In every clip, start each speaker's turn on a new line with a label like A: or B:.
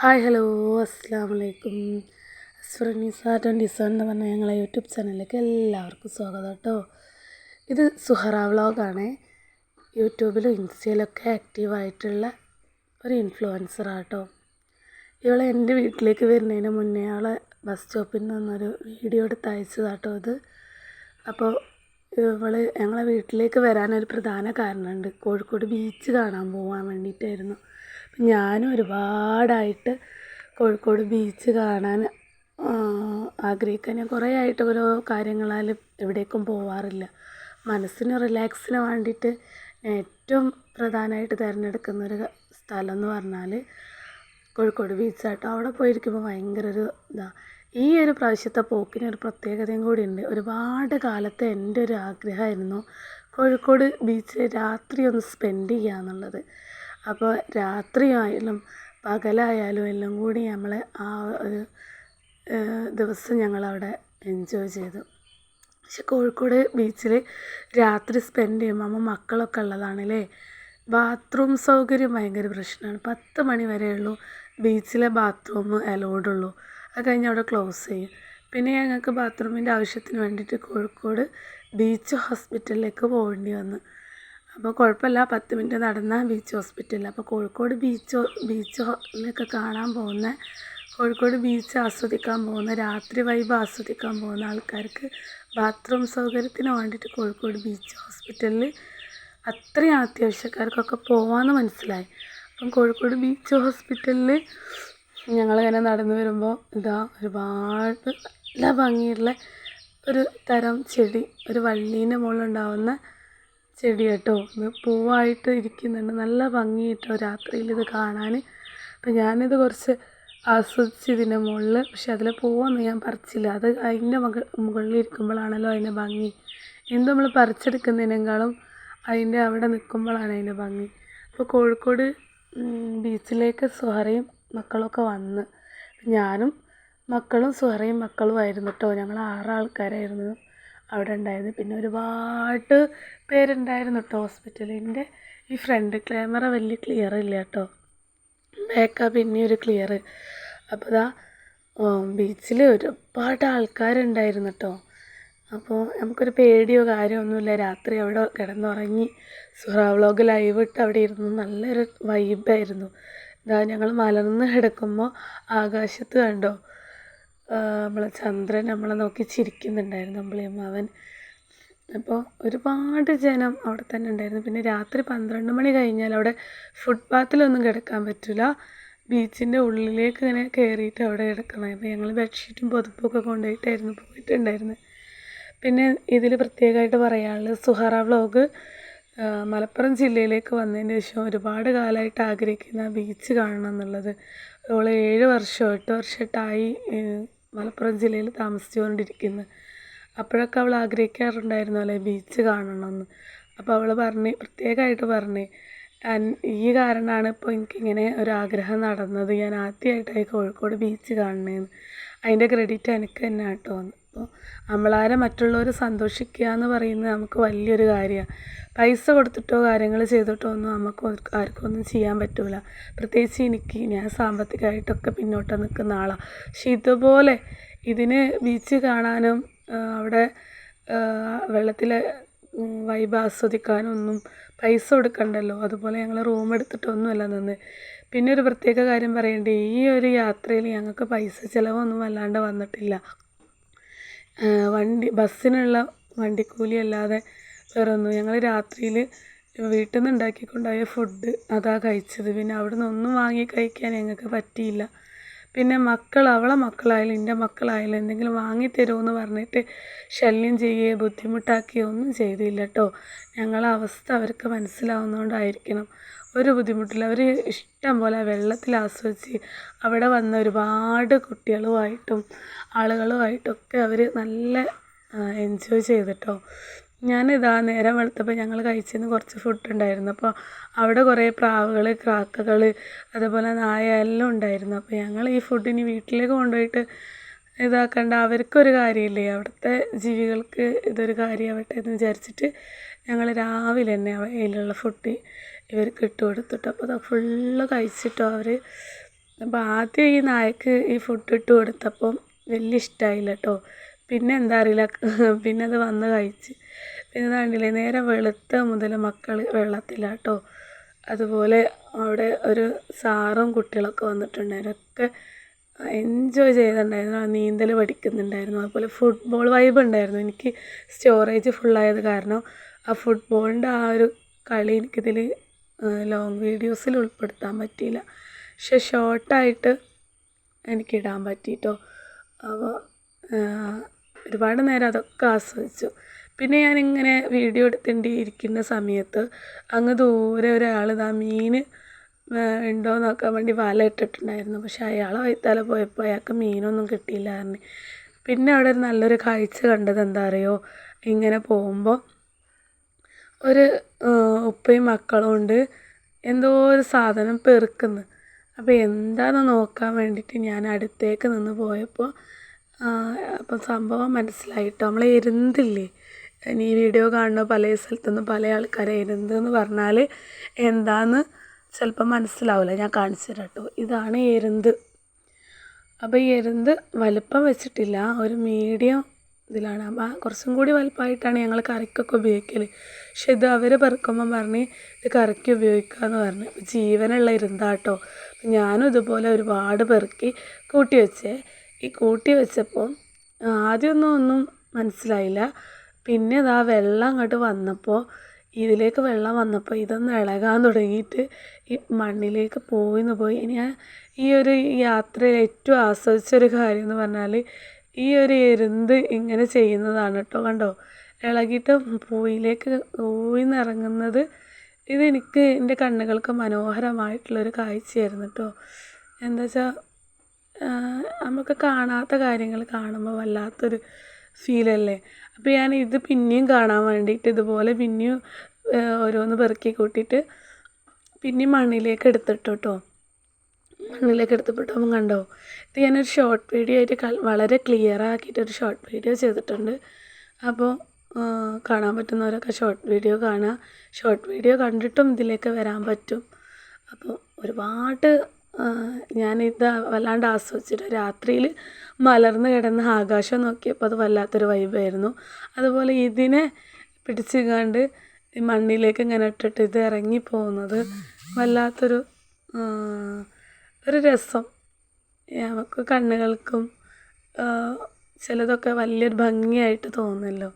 A: Hi hello അസ്സാം വലൈക്കും സ്ഫുറനീസ twenty seven എന്ന് പറഞ്ഞ ഞങ്ങളെ യൂട്യൂബ് ചാനലിലേക്ക് എല്ലാവർക്കും സ്വാഗതം കേട്ടോ. ഇത് സുഹറ വ്ളോഗാണ്. യൂട്യൂബിലും ഇൻസ്റ്റയിലൊക്കെ ആക്റ്റീവായിട്ടുള്ള ഒരു ഇൻഫ്ലുവൻസർ ആട്ടോ ഇവളെ എന്റെ വീട്ടിലേക്ക് വരുന്നതിന് മുന്നേ അവളെ ബസ് സ്റ്റോപ്പിൽ നിന്നൊരു വീഡിയോ എടുത്ത് അയച്ചതാട്ടോ ഇത്. അപ്പോൾ ഇവൾ ഞങ്ങളെ വീട്ടിലേക്ക് വരാനൊരു പ്രധാന കാരണമുണ്ട്. കോഴിക്കോട് ബീച്ച് കാണാൻ പോകാൻ വേണ്ടിയിട്ടായിരുന്നു. ഞാനും ഒരുപാടായിട്ട് കോഴിക്കോട് ബീച്ച് കാണാൻ ആഗ്രഹിക്കാൻ ഞാൻ കുറേ ആയിട്ട് ഓരോ കാര്യങ്ങളാൽ എവിടേക്കും പോവാറില്ല. മനസ്സിന് റിലാക്സിന് വേണ്ടിയിട്ട് ഏറ്റവും പ്രധാനമായിട്ട് തിരഞ്ഞെടുക്കുന്ന ഒരു സ്ഥലം എന്ന് പറഞ്ഞാൽ കോഴിക്കോട് ബീച്ചാട്ടോ അവിടെ പോയിരിക്കുമ്പോൾ ഭയങ്കര ഒരു ഇതാണ് ഈ ഒരു പ്രാവശ്യത്തെ പോക്കിന് ഒരു പ്രത്യേകതയും കൂടി ഉണ്ട് ഒരുപാട് കാലത്തെ എന്റെ ഒരു ആഗ്രഹമായിരുന്നു കോഴിക്കോട് ബീച്ച് രാത്രി ഒന്ന് സ്പെൻഡ് ചെയ്യുക എന്നുള്ളത് അപ്പോൾ രാത്രിയായാലും പകലായാലും എല്ലാം കൂടി നമ്മൾ ആ ഒരു ദിവസം ഞങ്ങളവിടെ എൻജോയ് ചെയ്തു. പക്ഷെ കോഴിക്കോട് ബീച്ചിൽ രാത്രി സ്പെൻഡ് ചെയ്യുമ്പോൾ നമ്മൾ മക്കളൊക്കെ ഉള്ളതാണല്ലേ? ബാത്റൂം സൗകര്യം ഭയങ്കര പ്രശ്നമാണ്. പത്ത് മണി വരെയുള്ളൂ ബീച്ചിലെ ബാത്റൂം അലോഡ് ഉള്ളൂ. അത് കഴിഞ്ഞ് അവിടെ ക്ലോസ് ചെയ്യും. പിന്നെ ഞങ്ങൾക്ക് ബാത്റൂമിന്റെ ആവശ്യത്തിന് വേണ്ടിയിട്ട് കോഴിക്കോട് ബീച്ച് ഹോസ്പിറ്റലിലേക്ക് പോകേണ്ടി വന്നു. അപ്പോൾ കുഴപ്പമില്ല. പത്ത് മിനിറ്റ് നടന്ന ബീച്ച് ഹോസ്പിറ്റലിൽ അപ്പോൾ കോഴിക്കോട് ബീച്ച് ബീച്ചിലൊക്കെ കാണാൻ പോകുന്ന കോഴിക്കോട് ബീച്ച് ആസ്വദിക്കാൻ പോകുന്ന രാത്രി വൈബ് ആസ്വദിക്കാൻ പോകുന്ന ആൾക്കാർക്ക് ബാത്റൂം സൗകര്യത്തിന് വേണ്ടിയിട്ട് കോഴിക്കോട് ബീച്ച് ഹോസ്പിറ്റലിൽ അത്രയും അത്യാവശ്യക്കാർക്കൊക്കെ പോവാമെന്ന് മനസ്സിലായി. അപ്പം കോഴിക്കോട് ബീച്ച് ഹോസ്പിറ്റലിൽ ഞങ്ങളിങ്ങനെ നടന്നു വരുമ്പോൾ ഇതാ ഒരുപാട് നല്ല ഭംഗിയുള്ള ഒരു തരം ചെടി ഒരു വള്ളീന്റെ മുകളിലുണ്ടാവുന്ന ചെടി കേട്ടോ ഇത് പൂവായിട്ട് ഇരിക്കുന്നുണ്ട്. നല്ല ഭംഗി കേട്ടോ രാത്രിയിൽ ഇത് കാണാൻ. അപ്പം ഞാനിത് കുറച്ച് ആസ്വദിച്ച് ഇതിന്റെ മുകളിൽ പക്ഷെ അതിൽ പൂവൊന്നും ഞാൻ പറിച്ചില്ല. അത് അതിന്റെ മകൾ മുകളിൽ ഇരിക്കുമ്പോഴാണല്ലോ അതിന്റെ ഭംഗി. എന്ത് നമ്മൾ പറിച്ചെടുക്കുന്നതിനേക്കാളും അതിന്റെ അവിടെ നിൽക്കുമ്പോഴാണ് അതിന്റെ ഭംഗി. അപ്പോൾ കോഴിക്കോട് ബീച്ചിലേക്ക് സുഹറയും മക്കളൊക്കെ വന്ന്. ഞാനും മക്കളും സുഹറയും മക്കളുമായിരുന്നു കേട്ടോ. ഞങ്ങൾ ആറ് ആൾക്കാരായിരുന്നു അവിടെ ഉണ്ടായിരുന്നു. പിന്നെ ഒരുപാട് പേരുണ്ടായിരുന്നു കേട്ടോ ഹോസ്പിറ്റലിൽ എന്റെ ഈ ഫ്രണ്ട് ക്യാമറ വലിയ ക്ലിയർ ഇല്ല കേട്ടോ ബാക്കാ പിന്നെ ഒരു ക്ലിയർ അപ്പോൾ ഇതാ ബീച്ചിൽ ഒരുപാട് ആൾക്കാരുണ്ടായിരുന്നു കേട്ടോ അപ്പോൾ നമുക്കൊരു പേടിയോ കാര്യമൊന്നുമില്ല രാത്രി അവിടെ കിടന്നുറങ്ങി സുഹ വ്ളോഗ് ലൈവ് ഇട്ട് അവിടെ ഇരുന്നു നല്ലൊരു വൈബായിരുന്നു ഇതാ ഞങ്ങൾ മലർന്ന് കിടക്കുമ്പോൾ ആകാശത്ത് കണ്ടോ? നമ്മളെ ചന്ദ്രൻ നമ്മളെ നോക്കി ചിരിക്കുന്നുണ്ടായിരുന്നു അമ്പിളിയമ്മാവൻ. അപ്പോൾ ഒരുപാട് ജനം അവിടെ തന്നെ ഉണ്ടായിരുന്നു. പിന്നെ രാത്രി പന്ത്രണ്ട് മണി കഴിഞ്ഞാൽ അവിടെ ഫുട്പാത്തിലൊന്നും കിടക്കാൻ പറ്റില്ല ബീച്ചിന്റെ ഉള്ളിലേക്ക് ഇങ്ങനെ കയറിയിട്ട് അവിടെ കിടക്കണം. അപ്പോൾ ഞങ്ങൾ ബെഡ്ഷീറ്റും പുതപ്പൊക്കെ കൊണ്ടുപോയിട്ടായിരുന്നു പോയിട്ടുണ്ടായിരുന്നത് പിന്നെ ഇതിൽ പ്രത്യേകമായിട്ട് പറയാനുള്ളത് സുഹറ വ്ളോഗ് മലപ്പുറം ജില്ലയിലേക്ക് വന്നതിന് ശേഷം ഒരുപാട് കാലമായിട്ട് ആഗ്രഹിക്കുന്ന ബീച്ച് കാണണം എന്നുള്ളത്. അവൾ ഏഴ് വർഷം എട്ട് വർഷമായിട്ടായി മലപ്പുറം ജില്ലയിൽ താമസിച്ചുകൊണ്ടിരിക്കുന്നത് അപ്പോഴൊക്കെ അവൾ ആഗ്രഹിക്കാറുണ്ടായിരുന്നു അല്ലേ ബീച്ച് കാണണമെന്ന്. അപ്പോൾ അവൾ പറഞ്ഞ് പ്രത്യേകമായിട്ട് പറഞ്ഞ് ഈ കാരണമാണ് ഇപ്പോൾ എനിക്കിങ്ങനെ ഒരാഗ്രഹം നടന്നത്. ഞാൻ ആദ്യമായിട്ടായി കോഴിക്കോട് ബീച്ച് കാണണേന്ന് അതിന്റെ ക്രെഡിറ്റ് എനിക്ക് തന്നെ കേട്ടോ അപ്പോൾ നമ്മളാരെ മറ്റുള്ളവർ സന്തോഷിക്കുക എന്ന് പറയുന്നത് നമുക്ക് വലിയൊരു കാര്യമാണ്. പൈസ കൊടുത്തിട്ടോ കാര്യങ്ങൾ ചെയ്തിട്ടോ ഒന്നും നമുക്ക് ആർക്കും ഒന്നും ചെയ്യാൻ പറ്റില്ല പ്രത്യേകിച്ച് എനിക്ക് ഞാൻ സാമ്പത്തികമായിട്ടൊക്കെ പിന്നോട്ട് നിൽക്കുന്ന ആളാണ് പക്ഷെ ഇതുപോലെ ഇതിന് ബീച്ച് കാണാനും അവിടെ വെള്ളത്തിലെ വൈബ് ആസ്വദിക്കാനൊന്നും പൈസ കൊടുക്കണ്ടല്ലോ. അതുപോലെ ഞങ്ങൾ റൂം എടുത്തിട്ടൊന്നുമല്ല നിന്ന്. പിന്നെ ഒരു പ്രത്യേക കാര്യം പറയേണ്ടത് ഈ ഒരു യാത്രയിൽ ഞങ്ങൾക്ക് പൈസ ചിലവൊന്നും വല്ലാണ്ട് വന്നിട്ടില്ല. വണ്ടി ബസ്സിനുള്ള വണ്ടിക്കൂലി അല്ലാതെ വേറെ ഒന്നും ഞങ്ങൾ രാത്രിയിൽ വീട്ടിൽ നിന്ന് ഉണ്ടാക്കിക്കൊണ്ടുപോയ ഫുഡ് അതാണ് കഴിച്ചത്. പിന്നെ അവിടെ നിന്ന് ഒന്നും വാങ്ങി കഴിക്കാൻ ഞങ്ങൾക്ക് പറ്റിയില്ല. പിന്നെ മക്കൾ അവളെ മക്കളായാലും എന്റെ മക്കളായാലും എന്തെങ്കിലും വാങ്ങി വാങ്ങിത്തരുമെന്ന് പറഞ്ഞിട്ട് ശല്യം ചെയ്യുകയോ ബുദ്ധിമുട്ടാക്കുകയോ ഒന്നും ചെയ്തില്ല കേട്ടോ ഞങ്ങളെ അവസ്ഥ അവർക്ക് മനസ്സിലാവുന്നതുകൊണ്ടായിരിക്കണം ഒരു ബുദ്ധിമുട്ടില്ല. അവർ ഇഷ്ടം പോലെ വെള്ളത്തിൽ ആസ്വദിച്ച് അവിടെ വന്ന ഒരുപാട് കുട്ടികളുമായിട്ടും ആളുകളുമായിട്ടൊക്കെ അവർ നല്ല എൻജോയ് ചെയ്തിട്ടോ. ഞാനിതാ നേരം വെളുത്തപ്പോൾ ഞങ്ങൾ കഴിച്ചതിന് കുറച്ച് ഫുഡ് ഉണ്ടായിരുന്നു. അപ്പോൾ അവിടെ കുറേ പ്രാവുകൾ ക്രാക്കകൾ അതുപോലെ നായ എല്ലാം ഉണ്ടായിരുന്നു. അപ്പോൾ ഞങ്ങൾ ഈ ഫുഡിന് വീട്ടിലേക്ക് കൊണ്ടുപോയിട്ട് ഇതാക്കണ്ട. അവർക്കൊരു കാര്യമില്ലേ? അവിടുത്തെ ജീവികൾക്ക് ഇതൊരു കാര്യമാവട്ടെ എന്ന് വിചാരിച്ചിട്ട് ഞങ്ങൾ രാവിലെ തന്നെ അതിലുള്ള ഫുഡ് ഇവർക്ക് ഇട്ട് കൊടുത്തിട്ട്. അപ്പോൾ അത് ഫുള്ള് കഴിച്ചിട്ടോ അവർ അപ്പോൾ ആദ്യം ഈ നായക്ക് ഈ ഫുഡ് ഇട്ട് കൊടുത്തപ്പം വലിയ ഇഷ്ടമായില്ല കേട്ടോ പിന്നെ എന്താ അറിയില്ല. പിന്നെ അത് വന്ന് കഴിച്ച്. പിന്നെ കണ്ടില്ലേ? നേരെ വെളുത്ത മുതൽ മക്കൾ വെള്ളത്തിലാട്ടോ അതുപോലെ അവിടെ ഒരു സാറും കുട്ടികളൊക്കെ വന്നിട്ടുണ്ടായിരുന്നു. ഒക്കെ എൻജോയ് ചെയ്തിട്ടുണ്ടായിരുന്നു. നീന്തൽ പഠിക്കുന്നുണ്ടായിരുന്നു. അതുപോലെ ഫുട്ബോൾ വൈബ് ഉണ്ടായിരുന്നു. എനിക്ക് സ്റ്റോറേജ് ഫുള്ളായത് കാരണം ആ ഫുട്ബോളിന്റെ ആ ഒരു കളി എനിക്കിതിൽ ലോങ് വീഡിയോസിൽ ഉൾപ്പെടുത്താൻ പറ്റിയില്ല. പക്ഷെ ഷോർട്ടായിട്ട് എനിക്കിടാൻ പറ്റിയിട്ടോ അപ്പോൾ ഒരുപാട് നേരം അതൊക്കെ ആസ്വദിച്ചു. പിന്നെ ഞാനിങ്ങനെ വീഡിയോ എടുത്തിട്ട് ഇരിക്കുന്ന സമയത്ത് അങ്ങ് ദൂരെ ഒരാൾ ഇതാ മീൻ ഉണ്ടോ നോക്കാൻ വേണ്ടി വല ഇട്ടിട്ടുണ്ടായിരുന്നു. പക്ഷെ അയാളെ വൈത്താലെ പോയപ്പോൾ അയാൾക്ക് മീനൊന്നും കിട്ടിയില്ല പിന്നെ അവിടെ ഒരു നല്ലൊരു കാഴ്ച കണ്ടത് എന്താ അറിയോ? ഇങ്ങനെ പോകുമ്പോൾ ഒരു ഉപ്പയും മക്കളും ഉണ്ട്. എന്തോ ഒരു സാധനം പെറുക്കുന്നു. അപ്പോൾ എന്താണെന്ന് നോക്കാൻ വേണ്ടിയിട്ട് ഞാൻ അടുത്തേക്ക് നിന്ന് പോയപ്പോൾ അപ്പം സംഭവം മനസ്സിലായിട്ടോ? നമ്മൾ എരുന്തില്ലേ ഇനി ഈ വീഡിയോ കാണുന്ന പല സ്ഥലത്തുനിന്ന് പല ആൾക്കാരെ എരുന്ത് പറഞ്ഞാൽ എന്താന്ന് ചിലപ്പോൾ മനസ്സിലാവില്ല ഞാൻ കാണിച്ചു തരാം കേട്ടോ ഇതാണ് എരുന്ത്. അപ്പോൾ ഈ എരുന്ത് വലുപ്പം വെച്ചിട്ടില്ല. ഒരു മീഡിയം ഇതിലാണ്. അപ്പം കുറച്ചും കൂടി വലുപ്പമായിട്ടാണ് ഞങ്ങൾ കറിക്കൊക്കെ ഉപയോഗിക്കൽ പക്ഷെ ഇത് അവർ പെറുക്കുമ്പം പറഞ്ഞ് ഇത് കറിക്ക് ഉപയോഗിക്കാമെന്ന് പറഞ്ഞ്. ജീവനുള്ള ഇരുന്താട്ടോ അപ്പം ഞാനും ഇതുപോലെ ഒരുപാട് പെറുക്കി കൂട്ടി വെച്ചേ. ഈ കൂട്ടി വെച്ചപ്പോൾ ആദ്യമൊന്നും ഒന്നും മനസ്സിലായില്ല. പിന്നെ ഇതാ വെള്ളം അങ്ങോട്ട് വന്നപ്പോൾ ഇതിലേക്ക് വെള്ളം വന്നപ്പോൾ ഇതൊന്ന് ഇളകാൻ തുടങ്ങിയിട്ട് ഈ മണ്ണിലേക്ക് പോയിന്ന് പോയി. ഞാൻ ഈ ഒരു യാത്രയിൽ ഏറ്റവും ആസ്വദിച്ചൊരു കാര്യം എന്ന് പറഞ്ഞാൽ ഈ ഒരു എരുന്ത് ഇങ്ങനെ ചെയ്യുന്നതാണ് കേട്ടോ. കണ്ടോ? ഇളകിയിട്ട് പൂയിലേക്ക് ഊയിന്നിറങ്ങുന്നത് ഇതെനിക്ക് എന്റെ കണ്ണുകൾക്ക് മനോഹരമായിട്ടുള്ളൊരു കാഴ്ചയായിരുന്നു കേട്ടോ. എന്താ വെച്ചാൽ നമുക്ക് കാണാത്ത കാര്യങ്ങൾ കാണുമ്പോൾ വല്ലാത്തൊരു ഫീലല്ലേ അപ്പോൾ ഞാൻ ഇത് പിന്നെയും കാണാൻ വേണ്ടിയിട്ട് ഇതുപോലെ പിന്നെയും ഓരോന്ന് പെറുക്കി കൂട്ടിയിട്ട് പിന്നെ മണ്ണിലേക്ക് എടുത്തിട്ടു കേട്ടോ മണ്ണിലേക്ക് എടുത്തപ്പോൾ കണ്ടോ ഇത് ഞാനൊരു ഷോർട്ട് വീഡിയോ ആയിട്ട് വളരെ ക്ലിയർ ആക്കിയിട്ട് ഒരു ഷോർട്ട് വീഡിയോ ചെയ്തിട്ടുണ്ട്. അപ്പോൾ കാണാൻ പറ്റുന്നവരൊക്കെ ഷോർട്ട് വീഡിയോ കാണുക. ഷോർട്ട് വീഡിയോ കണ്ടിട്ടും ഇതിലേക്ക് വരാൻ പറ്റും. അപ്പോൾ ഒരുപാട് ഞാനിത് വല്ലാണ്ട് ആസ്വദിച്ചിട്ട് രാത്രിയിൽ മലർന്ന് കിടന്ന ആകാശം നോക്കിയപ്പോൾ അത് വല്ലാത്തൊരു വൈബായിരുന്നു അതുപോലെ ഇതിനെ പിടിച്ച് കണ്ട് ഈ മണ്ണിലേക്ക് ഇങ്ങനെ ഇട്ടിട്ട് ഇത് ഇറങ്ങി പോകുന്നത് വല്ലാത്തൊരു ഒരു രസം. നമുക്ക് കണ്ണുകൾക്കും ചിലതൊക്കെ വലിയൊരു ഭംഗിയായിട്ട് തോന്നുമല്ലോ.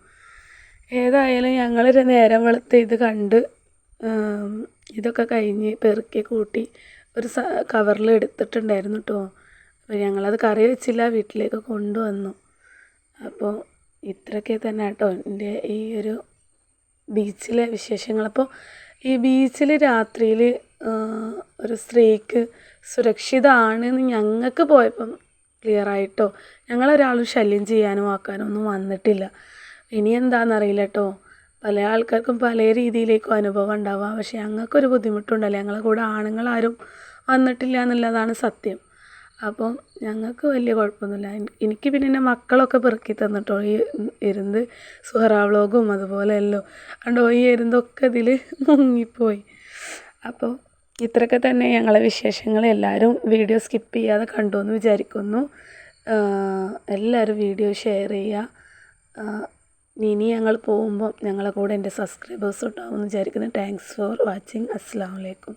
A: ഏതായാലും ഞങ്ങളൊരു നേരം വെളുത്ത് ഇത് കണ്ട് ഇതൊക്കെ കഴിഞ്ഞ് പെറുക്കി കൂട്ടി ഒരു സ കവറിൽ എടുത്തിട്ടുണ്ടായിരുന്നു കേട്ടോ അപ്പോൾ ഞങ്ങളത് കറി വെച്ചില്ല വീട്ടിലേക്ക് കൊണ്ടുവന്നു. അപ്പോൾ ഇത്രയൊക്കെ തന്നെ കേട്ടോ എന്റെ ഈ ഒരു ബീച്ചിലെ വിശേഷങ്ങൾ. അപ്പോൾ ഈ ബീച്ചിൽ രാത്രിയിൽ ഒരു സ്ത്രീക്ക് സുരക്ഷിതമാണെന്ന് ഞങ്ങൾക്ക് പോയപ്പം ക്ലിയറായിട്ടോ ഞങ്ങളൊരാളും ശല്യം ചെയ്യാനോ ആക്കാനോ ഒന്നും വന്നിട്ടില്ല. ഇനി എന്താണെന്നറിയില്ല കേട്ടോ പല ആൾക്കാർക്കും പല രീതിയിലേക്കും അനുഭവം ഉണ്ടാവാം. പക്ഷേ ഞങ്ങൾക്കൊരു ബുദ്ധിമുട്ടുണ്ടല്ലോ. ഞങ്ങളെ കൂടെ ആണുങ്ങളാരും വന്നിട്ടില്ല എന്നുള്ളതാണ് സത്യം. അപ്പം ഞങ്ങൾക്ക് വലിയ കുഴപ്പമൊന്നുമില്ല. എനിക്ക് പിന്നെ എന്റെ മക്കളൊക്കെ പെറുക്കി തന്നിട്ടോ ഈ ഇരുന്ന് സുഹറ വ്ളോഗും അതുപോലെ എല്ലോ. അതുകൊണ്ട് ഈ ഇരുന്നൊക്കെ ഇതിൽ മുങ്ങിപ്പോയി. അപ്പോൾ ഇത്രയൊക്കെ തന്നെ ഞങ്ങളെ വിശേഷങ്ങൾ. എല്ലാവരും വീഡിയോ സ്കിപ്പ് ചെയ്യാതെ കണ്ടു എന്ന് വിചാരിക്കുന്നു എല്ലാവരും വീഡിയോ ഷെയർ ചെയ്യുക ഇനി ഞങ്ങൾ പോകുമ്പം ഞങ്ങളെ കൂടെ എന്റെ സബ്സ്ക്രൈബേഴ്സ് ഉണ്ടാവും എന്ന് വിചാരിക്കുന്നു. താങ്ക്സ് ഫോർ വാച്ചിങ് അസ്സാം വലൈക്കും